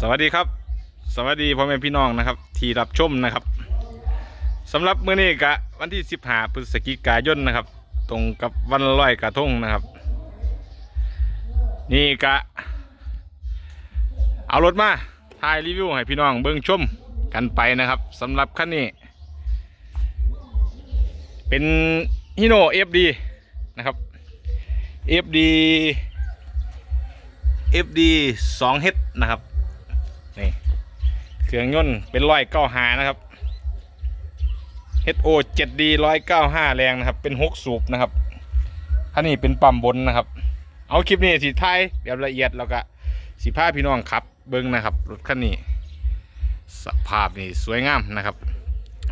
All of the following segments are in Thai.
สวัสดีครับ สวัสดีพ่อแม่พี่น้องนะครับ ที่รับชมนะครับสำหรับมื้อนี้กะวันที่15พฤศจิกายนนะครับ ตรงกับวันลอยกระทงนะครับ นี่กะ เอารถมาถ่ายรีวิวให้พี่น้องเบิ่งชมกันไปนะครับสำหรับคันนี้ เป็นฮิโน FD นะครับ FD FD 2 h นะครับ นี่เครื่องยนต์เป็นร้อยเก้าหานะครับ HO 7D ร้อยเก้าห้าแรงนะครับ เป็นหกสูบนะครับอันนี้เป็นปั๊มบนนะครับ เอาคลิปนี้สีไทยแบบละเอียดแล้วก็สีผ้าพี่น้องขับ เบิ้งนะครับรถคันนี้ สภาพนี่สวยงามนะครับ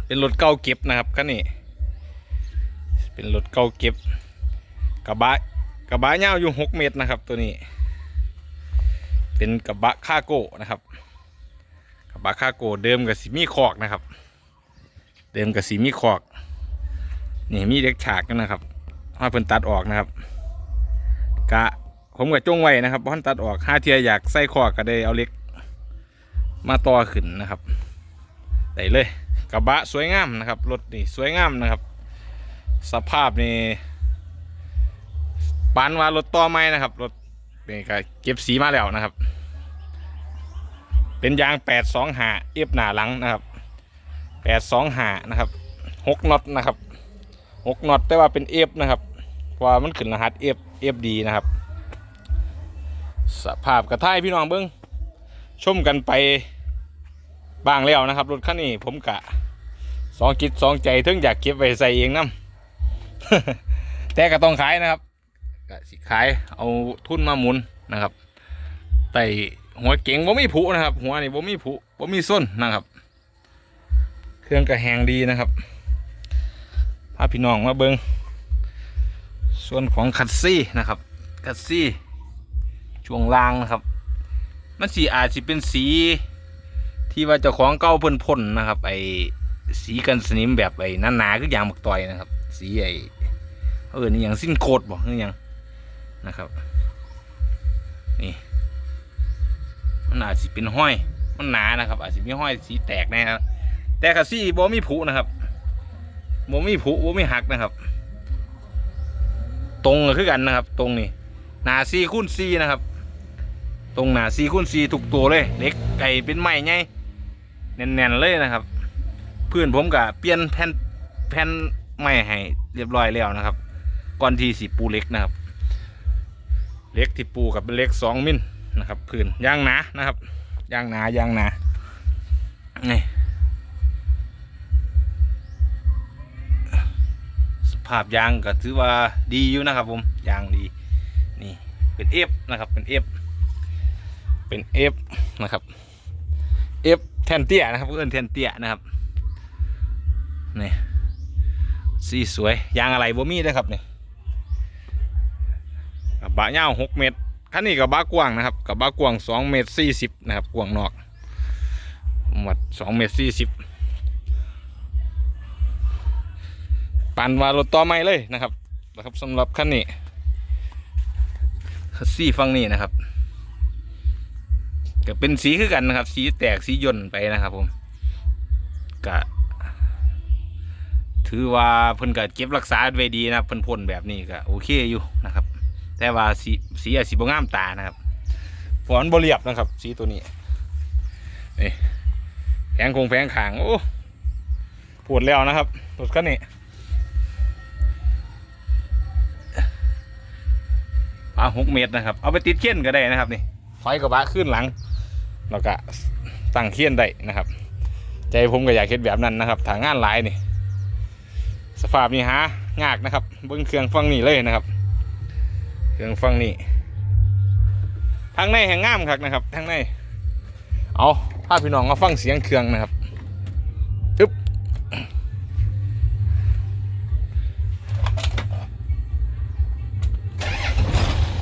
เป็นรถเก่าเก็บนะครับคันนี้ เป็นรถเก่าเก็บกระบะกระบะยาวอยู่หกเมตรนะครับ ตัวนี้ เป็นกระบะคาโก้นะครับ บะคาโกเดิมกับสีมีคอกนะครับ เดิมกับสีมีคอกนี่มีเด็กฉากนะครับห้เพิ่นตัดออกนะครับ กะผมกับจ้งไว้นะครับเพราะตัดออกห้าเทียอยากใส่คอกก็ได้เอาเล็ก มาต่อขึ้นนะครับได้เลยกระบะสวยงามนะครับรถนี่สวยงามนะครับ สภาพนี่ปานว่ารถต่อไม้นะครับรถนี่ก็เก็บสีมาแล้วนะครับ เป็นยาง8 2หาเอฟหนาหลังนะครับ8 2หานะครับ6น็อตนะครับ6น็อตแต่ว่าเป็นเอฟนะครับเพราะมันขึ้นรหัสเอฟเอฟดีนะครับ สภาพกระท่ายพี่น้องเบิ้งชมกันไปบ้างแล้วนะครับรถคันนี้ผมกะสองจิตสองใจถึงอยากเก็บไว้ใส่เองน้ำแต่ก็ต้องขายนะครับก็สิขายเอาทุนมาหมุนนะครับแต่ หัวเก่งบ่มีผุนะครับ หัวนี่บ่มีผุบ่มีส้นนะครับ เครื่องกระแหงดีนะครับพาพี่น้องมาเบิงส่วนของคัตซี่นะครับ คัตซี่ช่วงล่างนะครับ มันสีอาจจะเป็นสี ที่ว่าเจ้าของเก่าเพิ่นพ่นนะครับ ไอสีกันสนิมแบบไอ้หนาๆคือย่างหมักต่อยนะครับ สีไอเออนี่อย่างสิ้นโคตรบอกนี่ยังนะครับ นี่ มัน อาจจะเป็นห้อย มันหนานะครับ อาจจะมีห้อยสีแตกนะครับแต่คัสซี่บ่มีผุนะครับบ่มีผุบ่มีหักนะครับ ตรงก็คือกันนะครับ ตรงนี่หนาซีคูณซีนะครับ ตรงหนาซีคูณซีทุกตัวเลยเล็กไก่เป็นไม้ไงแน่นๆเลยนะครับเพื่อนผมก็เปลี่ยนแผ่นแผ่นไม้ให้เรียบร้อยแล้วนะครับ ก่อนที่สีปูเล็กนะครับ เล็กที่ปูกับเป็นเล็กสองมิล นะครับพื้นยางหนานะครับยางหนายางหนานี่สภาพยางก็ถือว่าดีอยู่นะครับผมยางดีนี่เป็นเอฟนะครับเป็นเอฟเป็นเอฟนะครับเอฟแทนเตี้ยนะครับเพื่อนแทนเตี้ยนะครับนี่สีสวยยางอะไรบ่มีเลยครับนี่กระบะยาวหกเมตร คันนี้กับบ้ากว้างนะครับกับบ้ากว้างสองเมตรสี่สิบนะครับกว้างนอกวัดสองเมตรสี่สิบปั่นวารถต่อไม่เลยนะครับนะครับสำหรับคันนี้สซี่ฟังนี่นะครับก็เป็นสีคือกันนะครับ สีแตกสีย่นไปนะครับผมกะถือว่าเพิ่นก็เก็บรักษาไว้ดีนะเพิ่นพ่นแบบนี้ก็โอเคอยู่นะครับ แต่ว่าสีสีอาจสีบงามตานะครับฝอนบเรียบนะครับ สีตัวนี้นี่แผงคงแผงขางโอ้ปวดแล้วนะครับรถคันนี้ปลาหกเมตรนะครับ เอาไปติดเขี้ยนก็ได้นะครับนี่ถอยกระบะขึ้นหลังแล้วก็ตั้งเขี้ยนได้นะครับ ใจผมก็อยากเห็นแบบนั้นนะครับถางงานหลายนี่ สภาพนี้หายากนะครับ เบิ้งเครื่องฟังนี่เลยนะครับ รื่องฟังนี่ทางในแห่งงามครับนะครับทางในเอาพาพพี่น้องมาฟังเสียงเครื่องนะครับทึบ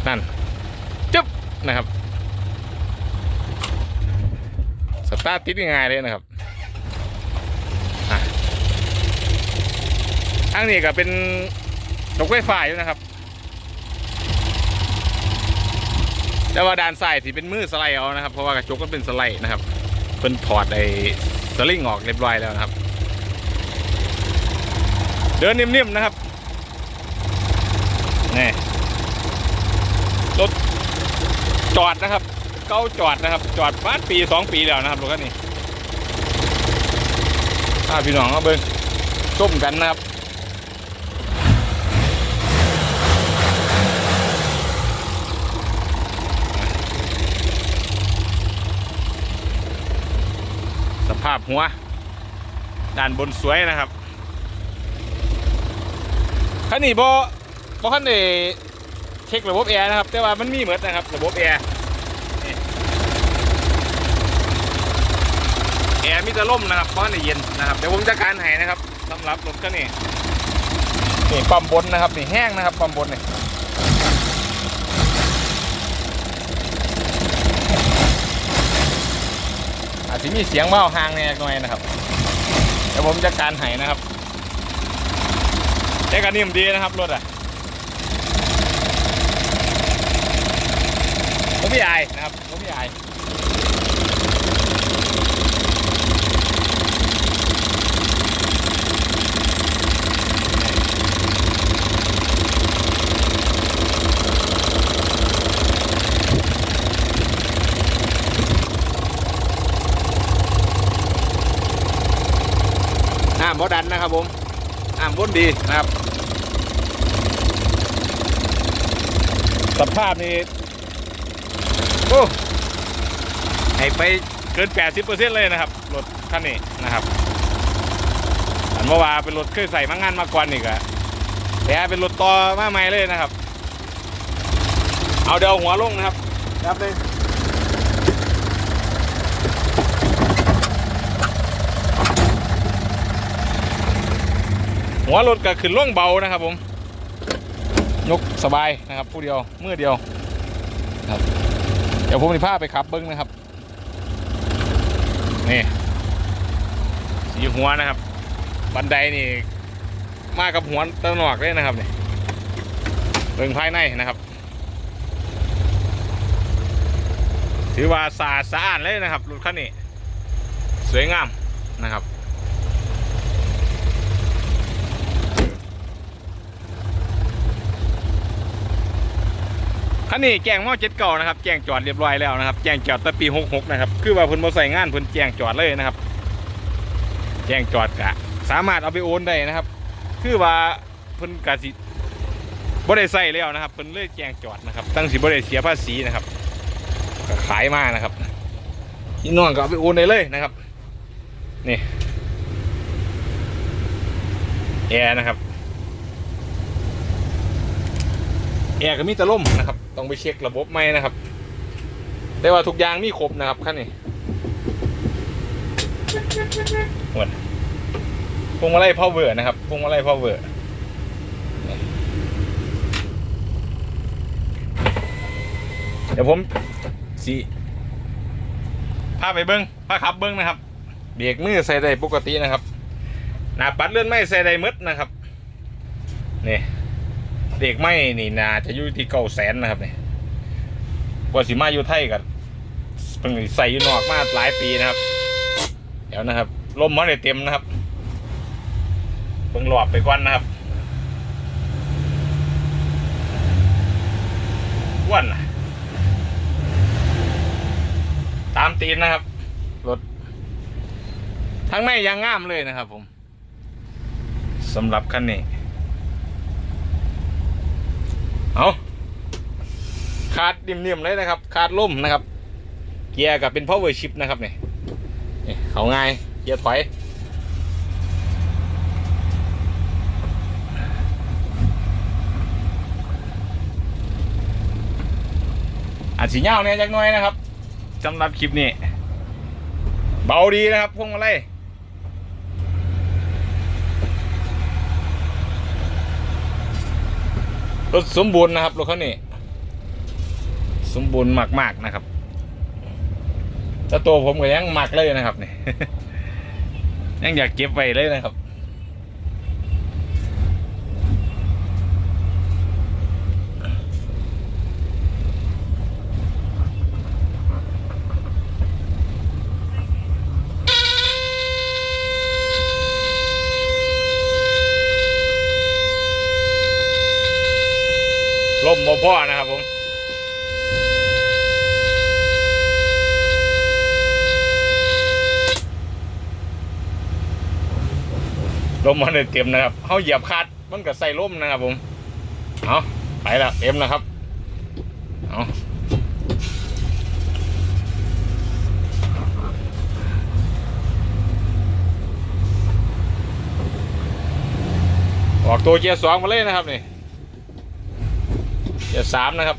นั่นจึ๊บนะครับสตาร์ทติดง่ายเลยนะครับอะทางนี้ก็เป็นตกไฟฟ้าอยู่นะครับ แต่ว่าด้านซ้ายที่เป็นมือสไลด์เอานะครับ เพราะว่ากระจกมันเป็นสไลด์นะครับเพิ่นถอดไอ้สลิงออกเรียบร้อยแล้วนะครับ เดินนิ่มๆนะครับนี่รถจอดนะครับ เก้าจอดนะครับ จอดบ้านปีสองปีแล้วนะครับรถคันนี้ถ้าพี่น้องเอาเบิ้งชมกันนะครับาพหัว ด้านบนสวยนะครับคันนี้บอบอคันนี้เช็คระบบแอร์นะครับ แต่ว่ามันมีเหมือนนะครับ ระบบแอร์แอร์มีแต่ลมนะครับเพราะในเย็นนะครับเดี๋ยวผมจะการให้นะครับสำหรับรถคันนี้นี่ปั๊มบนนะครับนี่แห้งนะครับปั๊มบนนี่ อาจจะมีเสียงเบ้าห่างแน่หน่อยนะครับเดี๋ยวผมจะการให้นะครับแต่กันนิ่มดีนะครับรถอะผมไม่อายนะครับผมไม่อ บดันนะครับผมน้ำบนดีนะครับ สภาพนี้โอ้ให้ไปเกิน 80%เลยนะครับรถคันนี้นะครับอันเมื่อวานเป็นรถเคยใส่มางานมาก่อนอีกอะแต่เป็นรถต่อมาใหม่เลยนะครับ เอาเดี๋ยวหัวลงนะครับยับเลย หัวรถก็ขึ้นล่งเบานะครับผมยกสบายนะครับ ผู้เดียวเมื่อเดียวครับเดี๋ยวผมจะพาไปขับเบิ้งนะครับนี่สีหัวนะครับ บันไดนี่มากับหัวตะหนอกเลยนะครับนี่เบิ้งภายในนะครับ ถือว่าสะอาดสะอาดเลยนะครับรถคันนี้สวยงามนะครับ คันนี้แจ้งมอเจ็ดเก่านะครับแจ้งจอดเรียบร้อยแล้วนะครับแจ้งจอดตั้งปีหกหกนะครับคือว่าเพิ่นบ่ใส่งานเพิ่นแจ้งจอดเลยนะครับแจ้งจอดกะ สามารถเอาไปโอนได้นะครับ คือว่าเพิ่นกะสิบ่ได้ใส่แล้วนะครับเพิ่นเลยแจ้งจอดนะครับ ตั้งสิบ่ได้เสียภาษีนะครับก็ขายมานะครับพี่น้องก็เอาไปโอนได้เลยนะครับ นี่แอร์นะครับแอร์ก็มีแตะล่มนะครับ ต้องไปเช็คระบบไหมนะครับได้ว่าทุกอย่างมีครบนะครับขั้นนี้หมดพวงมาลัยพาวเวอร์นะครับพวงมาลัยพาวเวอร์เดี๋ยวผมสีพาไปเบิ้งพาขับเบิ้งนะครับ เบรกมือใส่ได้ปกตินะครับ หน้าปัดเลื่อนไม่ใส่ได้มืดนะครับนี่ เด็กไม่นี่นาจะอยู่ที่เก้าแสนนะครับเนี่ยกว่าสิมาอยู่ไทยกันเพิ่งใส่อยู่นอกมาหลายปีนะครับ เดี๋ยวนะครับลมมันได้เต็มนะครับเพิ่งหลอบไปก่อนนะครับอ้วนนะตามตีนนะครับรถทั้งในยางงามเลยนะครับผมสำหรับคันนี้ เอาขาดนิ่มๆเลยนะครับขาดล่มนะครับ เกียร์กับเป็น power shift นะครับเนี่ยเขาง่ายเกียร์ถอยอาจสีเงาเนี่ยจักน่อยนะครับสำหรับคลิปนี้ เบาดีนะครับพวงมาลัย รถสมบูรณ์นะครับรถคันนี้สมบูรณ์มากๆนะครับแต่ตัวผมก็ยังมักเลยนะครับนี่ยังอยากเก็บไว้เลยนะครับ พ่อนะครับผมลมมันเลยเต็มนะครับเขาเหยียบคาดมันก็ใส่ล่มนะครับ ผมเอาไปล้วเต็มนะครับเอาออกตัวเกียร์สองมาเลยนะครับนี่ เกียร์สามนะครับ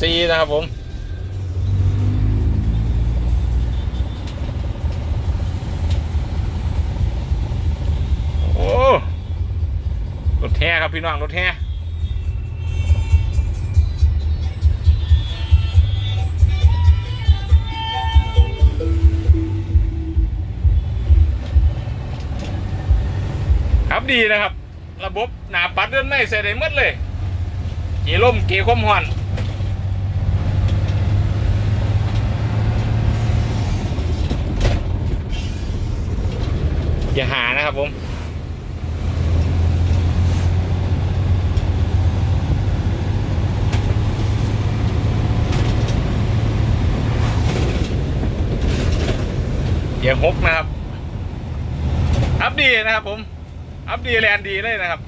สี่นะครับผมโอ้รถแท้ครับพี่น้องรถแท้ ดีนะครับ ระบบหนาปัดเดินไม่ใส่ได้หมดเลย เกียร์ล่มเกีความหอนอย่าหานะครับผมเกียร์หกนะครับ อัพดีนะครับผม อัพดีแลนดีเลยนะครับ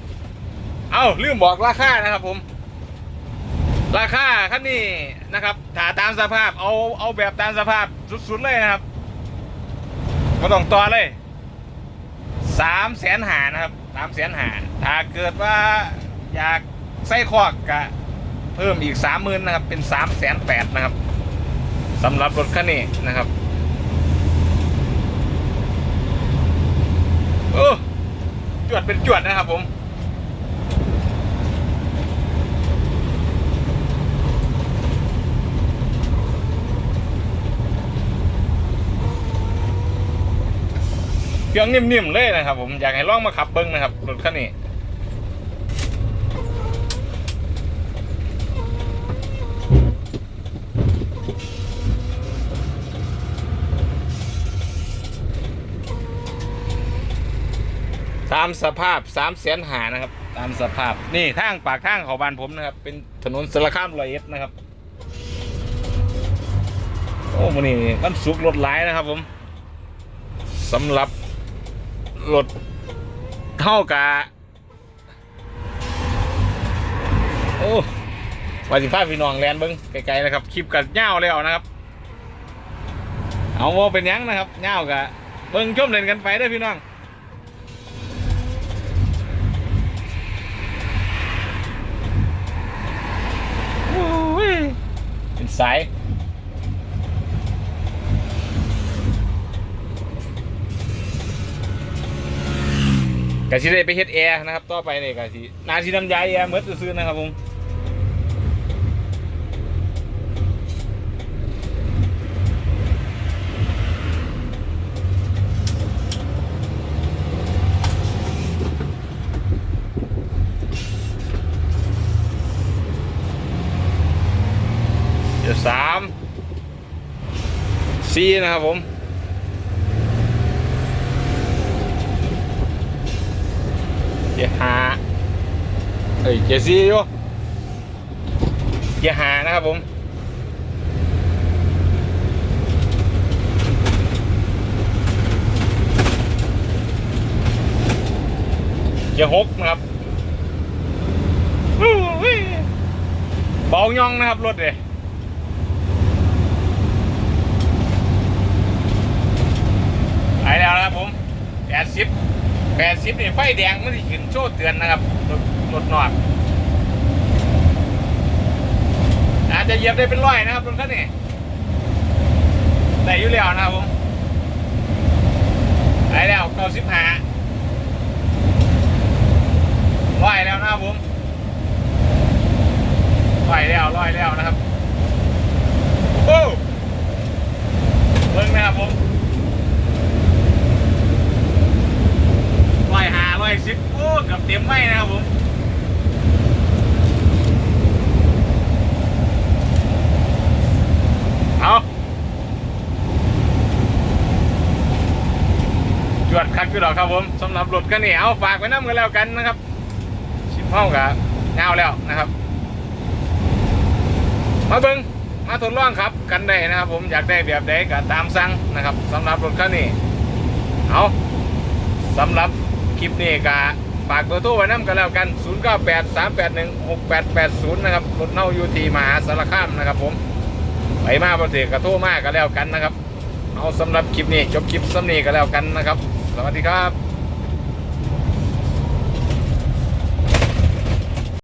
เอาลืมบอกราคานะครับ ผม ราคาคันนี้นะครับถ้าตามสภาพเอาเอาแบบตามสภาพสุดๆเลยนะครับก็ต้องต่อเลยสามแสนหานะครับสามแสนหาถ้าเกิดว่าอยากใส่คอกกะเพิ่มอีกสามหมื่นนะครับ เป็นสามแสนแปดนะครับสำหรับรถคันนี้นะครับเออ จวดเป็นจวดนะครับผมเครื่องนิ่มๆเลยนะครับผมอยากให้ลองมาขับเบิ้งนะครับรถคันนี้ามสภาพสามแสนหานะครับ ตามสภาพนี่ทางปากทางเขาบ้านผมนะครับ เป็นถนนสารคามรอยเอ็ดนะครับ โอ้มันนี่มันสุกรถหลายนะครับผมสำหรับรถเท่ากับโอ้วาสิฟ้าพี่น้องแลนเบิ้งไกลๆนะครับ คลิปกับเง่าแล้วนะครับ เอาว่าเป็นยังนะครับเง่ากับเบิ้งชมเล่นกันไปเด้พี่น้อง โอ้ย เป็นสาย กะสิได้ไปเฮ็ดแอร์นะครับ ต่อไปเนี่ยกะสินาทีน้ำยาแอร์เมื่อซื้อนะครับผม เดี๋ยวสามสี่นะครับผมเกียร์หาเอ้ยเกียร์ซีอยู่เกียร์หานะครับผมเกียร์หกนะครับเบาย่องนะครับรถเลยไปแล้วนะ ครับผมแปดสิบแปดสิบนี่ไฟแดงมันจะขึ้นโชว์เตือนนะครับรถรถนอดอาจจะเหยียบได้เป็นร้อยนะครับรถคันนี้ได้อยู่แล้วนะครับผมไปแล้วเก้าสิบห้าร้อยแล้วนะครับผมร้อยแล้วร้อยแล้วนะครับโอ้เบิ่งนะครับผม ร้ อยสิบโอ้เกือบเต็มไม่นะครับผมเอาจวดคักอยู่ดอครับผมสำหรับรถคันนี้เอาฝากไว้น้ำกันแล้วกันนะครับ ชิมเฮากะเงาแล้วนะครับ มาเบิงมาทดลองครับกันได้นะครับ ผมอยากได้แบบใดก็ตามสั่งนะครับสำหรับรถคันนี้เอาสำหรับ คลิปนี้ก็ฝากตัวตู้ไว้น้ำกันแล้วกัน 098 381 6880 นะครับรถเน่าอยู่ที่มหาสารคามนะครับผม ไปมาประเทศกระโทรมากกันแล้วกันนะครับ เอาสำหรับคลิปนี้จบคลิปสำนีกันแล้วกันนะครับ สวัสดีครับ